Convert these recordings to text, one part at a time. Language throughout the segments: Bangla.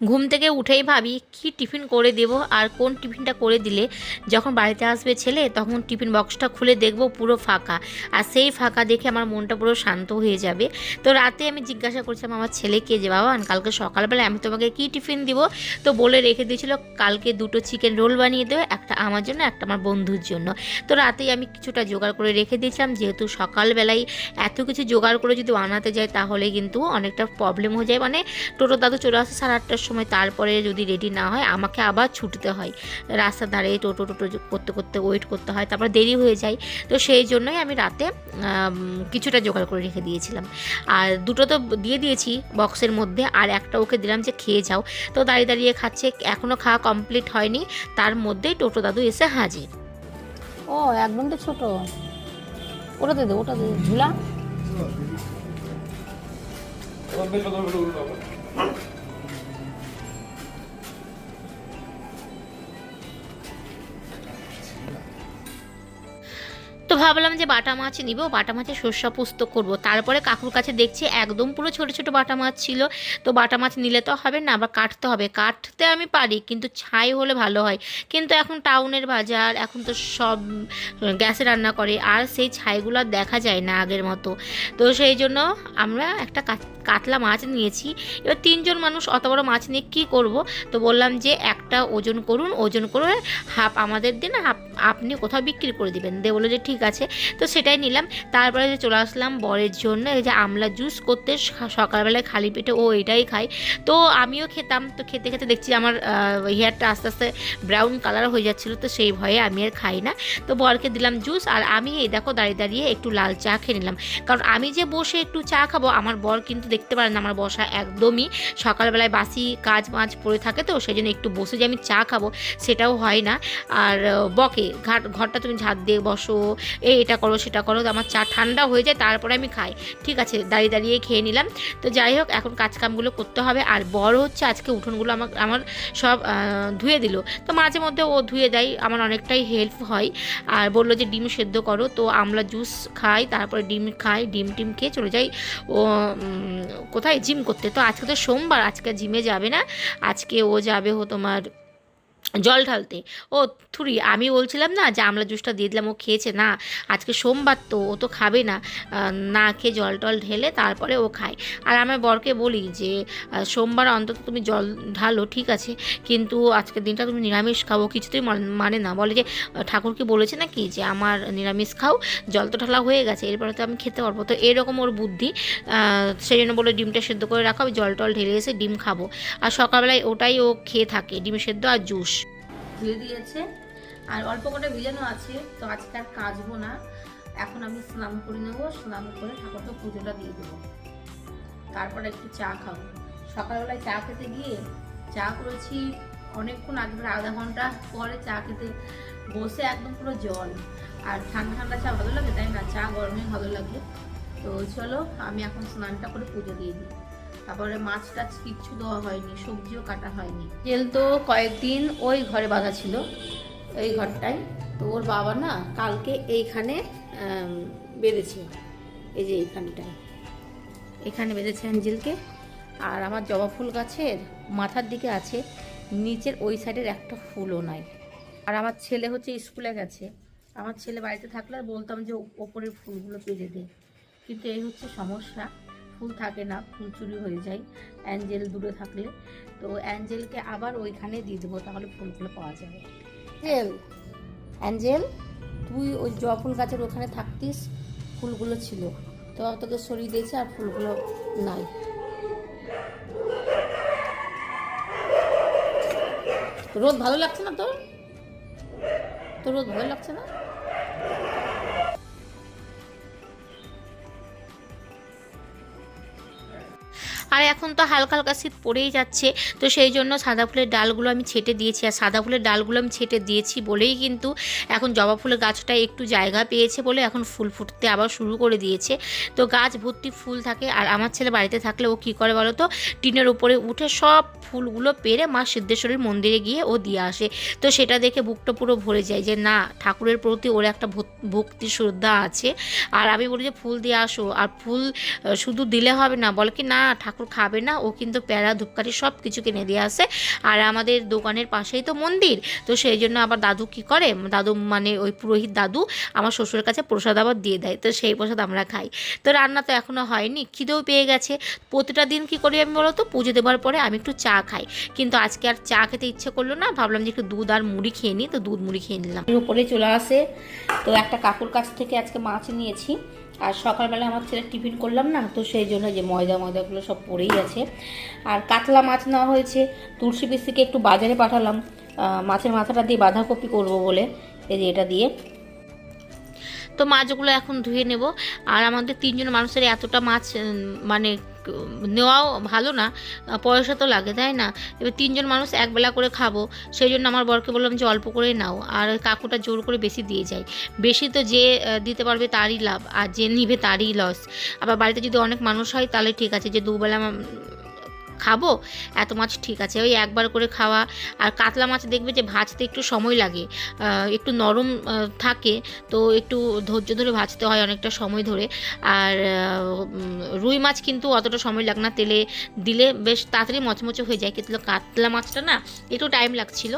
ঘুম থেকে উঠেই ভাবি, কি টিফিন করে দেব আর কোন টিফিনটা করে দিলে যখন বাড়িতে আসবে ছেলে, তখন টিফিন বক্সটা খুলে দেখব পুরো ফাঁকা। আর সেই ফাঁকা দেখে আমার মনটা পুরো শান্ত হয়ে যাবে। তো রাতে আমি জিজ্ঞাসা করছিলাম, আমার ছেলেকে যে বাবা? কালকে সকালবেলা আমি তোমাকে কি টিফিন দিব? তো বলে রেখে দিয়েছিল, কালকে দুটো চিকেন রোল বানিয়ে দেবে, একটা আমার জন্য, একটা আমার বন্ধুর জন্য। তো রাতেই আমি কিছুটা জোগাড় করে রেখে দিয়েছিলাম, যেহেতু সকালবেলায় এত কিছু জোগাড় করে যদি বানাতে যাই, তাহলে কিন্তু অনেকটা প্রবলেম হয়ে যায়। মানে টোটো দাদু চলে আসে সাড়ে আটটার সময় তারপরে যদি রেডি না হয় আমাকে আবার ছুটতে হয়। রাস্তার ধারে টোটো টোটো করতে করতে ওয়েট করতে হয় তারপর দেরি হয়ে যায়। তো সেই জন্যই আমি রাতে কিছুটা জোগাড় করে রেখে দিয়েছিলাম। আর দুটো তো দিয়ে দিয়েছি বক্সের মধ্যে আর একটা ওকে দিলাম যে খেয়ে যাও। তো দাঁড়িয়ে দাঁড়িয়ে খাচ্ছে এখনও খাওয়া কমপ্লিট হয়নি। তার মধ্যেই টোটো দাদু এসে হাজির। ও একদম তো ছোট। ওটাতে দে ওটা দে। ঝুলা। ভাবলাম যে বাটা মাছ নিব, বাটা মাছের সর্ষা পুস্ত করব। তারপরে কাকুর কাছে দেখছি একদম পুরো ছোট ছোট বাটা মাছ ছিল। তো বাটা মাছ নিলে তো হবে না, আবার কাটতে হবে। কাটতে আমি পারি, কিন্তু ছাই হলে ভালো হয়। কিন্তু এখন টাউনের বাজার, এখন তো সব গ্যাসে রান্না করে, আর সেই ছাইগুলো দেখা যায় না আগের মতো। তো সেই জন্য আমরা একটা কাতলা মাছ নিয়েছি। এবার তিনজন মানুষ অত বড় মাছ নিয়ে কী করব? তো বললাম যে একটা ওজন করুন, ওজন করে হাফ আমাদের দিন, হাফ আপনি কোথাও বিক্রি করে দিবেন। দে বলে যে ঠিক আছে। তো সেটাই নিলাম। তারপরে যে চলে আসলাম বরের জন্য, এই যে আমলা জুস করতে সকালবেলায় খালি পেটে ও এটাই খায়। তো আমিও খেতাম। তো খেতে খেতে দেখছি আমার হেয়ারটা আস্তে আস্তে ব্রাউন কালার হয়ে যাচ্ছিল। তো সেই ভয়ে আমি আর খাই না। তো বরকে দিলাম জুস। আর আমি এই দেখো দাঁড়িয়ে দাঁড়িয়ে একটু লাল চা খেয়ে নিলাম। কারণ আমি যে বসে একটু চা খাব, আমার বর কিন্তু দেখতে পারেন আমার বসা একদমই। সকালবেলায় বাসি কাজ মাছ পড়ে থাকে তো সেই জন্য একটু বসে যে আমি চা খাব, সেটাও হয় না। আর বকে, ঘাট, ঘরটা তুমি ঝাড় দিয়ে বসো এই এটা করো, সেটা করো, আমার চা ঠান্ডা হয়ে যায়, তারপরে আমি খাই। ঠিক আছে, দাঁড়িয়ে দাঁড়িয়ে খেয়ে নিলাম। তো যাই হোক, এখন কাজকামগুলো করতে হবে। আর বড় হচ্ছে, আজকে উঠোনগুলো আমার আমার সব ধুয়ে দিল। তো মাঝে মধ্যে ও ধুয়ে দেয়, আমার অনেকটাই হেল্প হয়। আর বলল যে, ডিম সেদ্ধ করো। তো আমলা জুস খাই, তারপরে ডিম খাই, ডিম টিম খেয়ে চলে যাই। ও কোথায় জিম করতে? তো আজকে তো সোমবার, আজকে জিমে যাবে না। আজকে ও যাবে হো তোমার জল ঢালতে। ও থুরি আমি বলছিলাম না যে আমলা জুসটা দিয়ে দিলাম ও খেয়েছে না আজকে সোমবার তো ও তো খাবে না। না খেয়ে জল টল ঢেলে তারপরে ও খায়। আর আমার বরকে বলি যে সোমবার অন্তত তুমি জল ঢালো ঠিক আছে কিন্তু আজকের দিনটা তুমি নিরামিষ খাব কিছুতেই মান- না বলে যে আহ, ঠাকুর কি বলেছে নাকি যে আমার নিরামিষ খাও জল তো ঢালা হয়ে গেছে এরপরে তো আমি খেতে পারব। তো এরকম ওর বুদ্ধি সেই জন্য বলে ডিমটা সেদ্ধ করে রাখো আমি জল টল ঢেলে এসে ডিম খাব। আর সকালবেলায় ওটাই ও খেয়ে থাকে ডিম সেদ্ধ আর জুস। ধুয়ে দিয়েছে। আর অল্প কটা ভিজানো আছে, তো আজকে আর কাচবো না। এখন আমি স্নান করে নেব, স্নান করে ঠাকুরকে পুজোটা দিয়ে দেবো। তারপরে একটু চা খাব। সকালবেলায় চা খেতে গিয়ে চা করেছি অনেকক্ষণ আগে আধা ঘণ্টা পরে চা খেতে বসে একদম পুরো জল। আর ঠান্ডা ঠান্ডা চা ভালো লাগে, তাই না? চা গরমে ভালো লাগে। তো চলো, আমি এখন স্নানটা করে পুজো দিয়ে দিই। তারপরে মাছ টাছ কিচ্ছু দেওয়া হয়নি, সবজিও কাটা হয়নি। তেল তো কয়েকদিন ওই ঘরে বাঁধা ছিল এই ঘরটায়। তো ওর বাবা না কালকে এইখানে বেঁধেছে, এই যে এইখানটায়। এখানে বেঁধেছে অ্যাঞ্জেলকে। আর আমার জবা ফুল গাছের মাথার দিকে আছে, নিচের ওই সাইডের একটা ফুলও নাই। আর আমার ছেলে হচ্ছে স্কুলে গেছে। আমার ছেলে বাড়িতে থাকলে আর বলতাম যে ওপরের ফুলগুলো পেরে দে। কিন্তু এই হচ্ছে সমস্যা। ফুল থাকে না, ফুল চুরি হয়ে যায়, অ্যাঞ্জেল দূরে থাকলে। তো অ্যাঞ্জেলকে আবার ওইখানে দিয়ে দেবো, তাহলে ফুলগুলো পাওয়া যাবে। অ্যাঞ্জেল অ্যাঞ্জেল, তুই ওই জবা ফুল গাছের ওখানে থাকতিস, ফুলগুলো ছিল। তো তোকে সরিয়ে দিয়েছে আর ফুলগুলো নাই। রোদ ভালো লাগছে না তোর? তোর রোদ ভালো লাগছে না? আর এখন তো হালকা হালকা শীত পড়েই যাচ্ছে, তো সেই জন্য সাদা ফুলের ডালগুলো আমি ছেটে দিয়েছি। আর সাদা ফুলের ডালগুলো আমি ছেটে দিয়েছি বলেই কিন্তু এখন জবা ফুলের গাছটা একটু জায়গা পেয়েছে বলে এখন ফুল ফুটতে আবার শুরু করে দিয়েছে। তো গাছ ভর্তি ফুল থাকে আর আমার ছেলে বাড়িতে থাকলে ও কী করে বলো তো, টিনের উপরে উঠে সব ফুলগুলো পেরে মা সিদ্ধেশ্বরীর মন্দিরে গিয়ে ও দিয়ে আসে। তো সেটা দেখে বুকটা পুরো ভরে যায় যে না, ঠাকুরের প্রতি ওর একটা ভক- ভক্তি শ্রদ্ধা আছে। আর আমি বলি যে ফুল দিয়ে আসো, আর ফুল শুধু দিলে হবে না, বলে কি না, ঠাকুর খাবে না, ও কিন্তু প্যারা, ধূপকাঠি সব কিছু কিনে দিয়ে আসে। আর আমাদের দোকানের পাশেই তো মন্দির, তো সেই জন্য আবার দাদু কি করে? দাদু মানে ওই পুরোহিত দাদু আমার শ্বশুরের কাছে প্রসাদ আবার দিয়ে দেয়, তো সেই প্রসাদ আমরা খাই। তো রান্না তো এখনও হয়নি, খিদেও পেয়ে গেছে। প্রতিটা দিন কি করি আমি বলো তো পুজো দেওয়ার পরে আমি একটু চা খাই। কিন্তু আজকে আর চা খেতে ইচ্ছে করল না, ভাবলাম যে একটু দুধ আর মুড়ি খেয়ে নিই, তো দুধ মুড়ি খেয়ে নিলাম। উপরে চলে আসে, তো একটা কাকুর কাছ থেকে আজকে মাছ নিয়েছি। আর সকালবেলা আমার ছেলে টিফিন করলাম না, তো সেই জন্য যে ময়দা ময়দাগুলো সব পড়েই আছে। আর কাতলা মাছ নেওয়া হয়েছে, তুলসী পিসিকে একটু বাজারে পাঠালাম। মাছের মাথাটা দিয়ে বাঁধাকপি করব বলে, এই যে এটা দিয়ে। তো মাছগুলো এখন ধুয়ে নেব। আর আমাদের তিনজন মানুষের এতটা মাছ মানে নেওয়াও ভালো না, পয়সা তো লাগে, তাই না? এবার তিনজন মানুষ একবেলা করে খাব সেই জন্য আমার বরকে বললাম যে অল্প করে নাও, আর কাকুটা জোর করে বেশি দিয়ে যায়। বেশি তো যে দিতে পারবে তারই লাভ, আর যে নিবে তারই লস আবার বাড়িতে যদি অনেক মানুষ হয়, তাহলে ঠিক আছে যে দুবেলা খাব? এত মাছ ঠিক আছে, ওই একবার করে খাওয়া। আর কাতলা মাছ দেখবে যে ভাজতে একটু সময় লাগে। একটু নরম থাকে, তো একটু ধৈর্য ধরে ভাজতে হয় অনেকটা সময় ধরে। আর রুই মাছ কিন্তু অতটা সময় লাগে না, তেলে দিলে বেশ তাড়াতাড়ি মচমচে হয়ে যায়। কিন্তু কাতলা মাছটা না, একটু টাইম লাগছিল।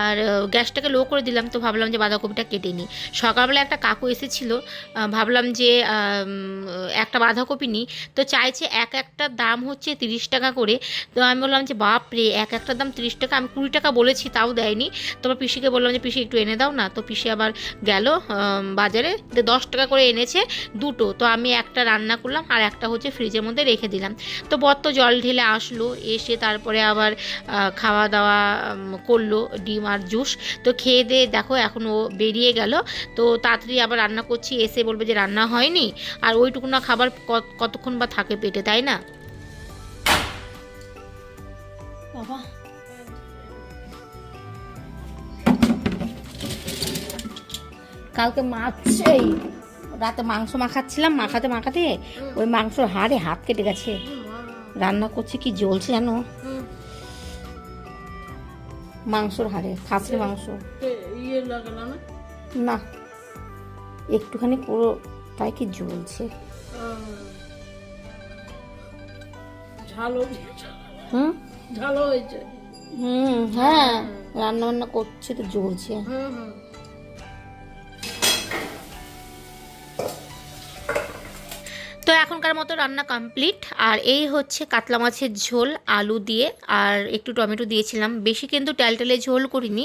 আর গ্যাসটাকে লো করে দিলাম, তো ভাবলাম যে বাঁধাকপিটা কেটে নিই। সকালবেলা একটা কাকু এসেছিল ভাবলাম যে একটা বাঁধাকপি নিই। তো চাইছে এক একটা দাম হচ্ছে তিরিশ টাকা করে। তো আমি বললাম যে বাপ রে এক একটা দাম তিরিশ টাকা। আমি কুড়ি টাকা বলেছি, তাও দেয়নি। তোমার পিসিকে বললাম যে, পিসি, একটু এনে দাও না। তো পিসি আবার গেল বাজারে। দশ টাকা করে এনেছে দুটো। তো আমি একটা রান্না করলাম আর একটা হচ্ছে ফ্রিজের মধ্যে রেখে দিলাম। তো বর তো জল ঢেলে আসলো, এসে তারপরে আবার খাওয়া দাওয়া করল ডিম আর জুস। তো খেয়ে দিয়ে দেখো এখন ও বেরিয়ে গেল। তো তাড়াতাড়ি আবার রান্না করছি, এসে বলবে যে, রান্না হয়নি। আর ওইটুকু না খাবার কত- কতক্ষণ বা থাকে পেটে, তাই না? বাবা কালকে মাছ এই রাতে মাংস মাখাচ্ছিলাম মাখাতে মাখাতে ওই মাংসর হাড়ে হাত কেটে গেছে। রান্না করছি কি জ্বলছে জানো মাংসর হাড়ে খাসির মাংস। ইয়ে না? একটুখানি পুরো তাই কি জ্বলছে। হুম? ঝালও হয়েছে হুম হ্যাঁ রান্না বান্না করছে তো জ্বলছে। হুম হুম। এখনকার মতো রান্না কমপ্লিট। আর এই হচ্ছে কাতলা মাছের ঝোল, আলু দিয়ে, আর একটু টমেটো দিয়েছিলাম। বেশি কিন্তু ট্যালটেলে ঝোল করিনি,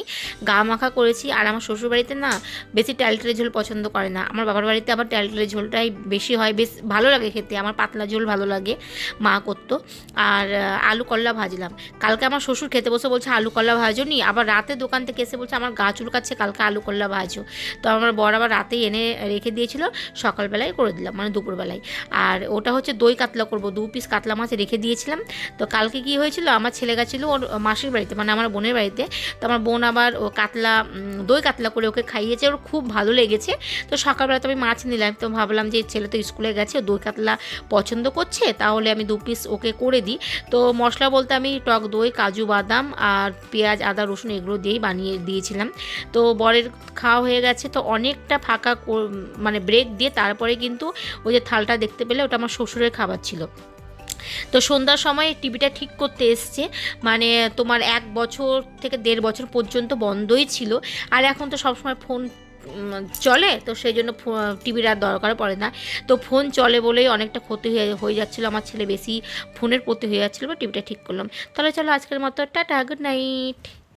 গা মাখা করেছি। আর আমার শ্বশুর বাড়িতে না বেশি ট্যালটেলে ঝোল পছন্দ করে না। আমার বাবার বাড়িতে আবার ট্যালটেলে ঝোলটাই বেশি হয়, বেশ ভালো লাগে খেতে। আমার পাতলা ঝোল ভালো লাগে, মা করতো। আর আলু কল্লা ভাজলাম। কালকে আমার শ্বশুর খেতে বসে বলছে, আলু কল্লা ভাজো নি? আবার রাতে দোকান থেকে এসে বলছে, আমার গা চুলকাচ্ছে, কালকে আলু কল্লা ভাজো। তো আমার বর আবার রাতেই এনে রেখে দিয়েছিল, সকালবেলায় করে দিলাম মানে দুপুরবেলায়। আর ওটা হচ্ছে দই কাতলা করব, দু পিস কাতলা মাছ রেখে দিয়েছিলাম। তো কালকে কি হয়েছিল, আমার ছেলে গেছিল ওর মাসির বাড়িতে মানে আমার বোনের বাড়িতে। তো আমার বোন আবার ও কাতলা দই কাতলা করে ওকে খাইয়েছে, ওর খুব ভালো লেগেছে। তো সকালবেলা তো আমি মাছ নিলাম, তো ভাবলাম যে ছেলে তো স্কুলে গেছে দই কাতলা পছন্দ করছে, তাহলে আমি দু পিস ওকে করে দিই। তো মশলা বলতে আমি টক দই, কাজু বাদাম আর পেঁয়াজ, আদা, রসুন এগুলো দিয়েই বানিয়ে দিয়েছিলাম। তো বরের খাওয়া হয়ে গেছে, তো অনেকটা ফাঁকা মানে ব্রেক দিয়ে তারপরে কিন্তু ওই যে থালটা দেখতে পেলে ওটা আমার শ্বশুরের খাবার ছিল। তো সন্ধ্যার সময় টিভিটা ঠিক করতে এসছে মানে তোমার এক বছর থেকে দেড় বছর পর্যন্ত বন্ধই ছিল। আর এখন তো সবসময় ফোন চলে, তো সেই জন্য টিভির আর দরকার পড়ে না। তো ফোন চলে বলেই অনেকটা ক্ষতি হয়ে হয়ে যাচ্ছিল, আমার ছেলে বেশি ফোনের প্রতি হয়ে যাচ্ছিল বা টিভিটা ঠিক করলাম। তাহলে চলো আজকের মতো, টাটা গুড নাইট